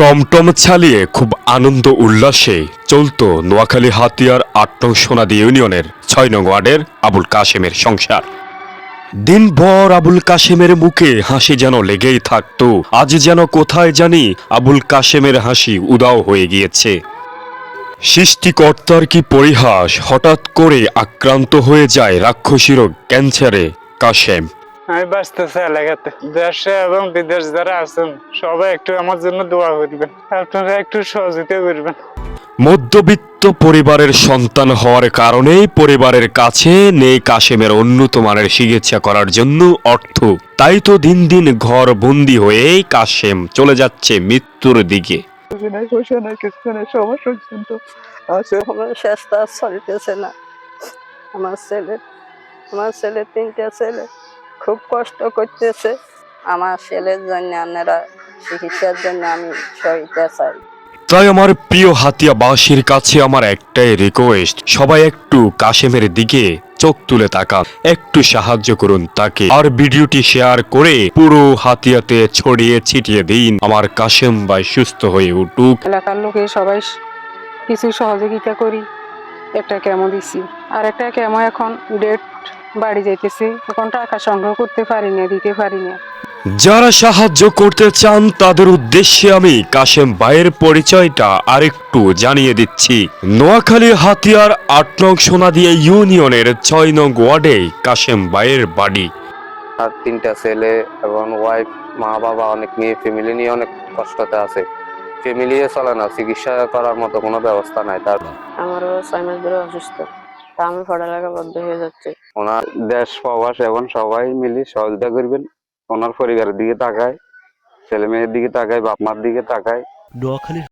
টমটম চালিয়ে খুব আনন্দ উল্লাসে চলত নোয়াখালী হাতিয়ার আট নং সোনাদি ইউনিয়নের ছয় নং ওয়ার্ডের আবুল কাশেমের সংসার। দিনভর আবুল কাশেমের মুখে হাসি যেন লেগেই থাকত, আজ যেন কোথায় জানি আবুল কাশেমের হাসি উদাও হয়ে গিয়েছে। সৃষ্টিকর্তার কি পরিহাস, হঠাৎ করে আক্রান্ত হয়ে যায় রাক্ষসীর ক্যান্সারে কাশেম। আমি বাঁচতেছি এলাকাতে। দেশে এবং বিদেশ যারা আছেন সবাই একটু আমার জন্য দোয়া করবেন। আপনারা একটু সহযোগিতা করবেন। মধ্যবিত্ত পরিবারের সন্তান হওয়ার কারণেই পরিবারের কাছে নেই কাশেমের উন্নত মানের চিকিৎসা করার জন্য অর্থ। তাই তো দিন দিন ঘর বন্দি হয়েই কাশেম চলে যাচ্ছে মৃত্যুর দিকে। আমার ছেলে আমার ছেলে তিনটা ছেলে। খুব কষ্ট করতেছে। আমার ছেলের জন্য আপনারা চিকিৎসার জন্য আমি সহিতা চাই। তাই আমার প্রিয় হাতিয়াবাসীর কাছে আমার একটাই রিকোয়েস্ট সবাই একটু কাশেমের দিকে চোখ তুলে তাকান একটু সাহায্য করুন তাকে। আর ভিডিওটি শেয়ার করে পুরো হাতিয়াতে ছড়িয়ে ছিটিয়ে দিন আমার কাশেম ভাই সুস্থ হয়ে উঠুক। এলাকার লোকে সবাই কিছু সহযোগিতা করি। একটা কেমো দিছি। আর একটা কেমো এখন ডেট বাড়ি যাইতেছে। এখন টাকা সংগ্রহ করতে পারি না দিতে পারি না যারা সাহায্য করতে চান তাদের উদ্দেশ্যে আমি কাশেম ভাইয়ের পরিচয়টা আরেকটু জানিয়ে দিচ্ছি। নোয়াখালী হাতিয়ার আট নং সোনাদিয়া ইউনিয়নের ছয় নং ওয়ার্ডে কাশেম ভাইয়ের বাড়ি। আর তিনটা ছেলে এবং ওয়াইফ মা বাবা অনেক মেয়ে ফ্যামিলি নিয়ে অনেক কষ্টতে আছে। ফ্যামিলি চলে না চিকিৎসা করার মতো কোনো ব্যবস্থা নাই। তার আমারও ছয় মাস ধরে অসুস্থ। তা আমি পড়ালেখা বন্ধ হয়ে যাচ্ছে। ওনার দেশ প্রবাস এবং সবাই মিলে সহযোগিতা করবেন। ওনার পরিবারের দিকে তাকায় ছেলে মেয়ের দিকে তাকায় বাপ মার দিকে তাকায়। নোয়াখালীর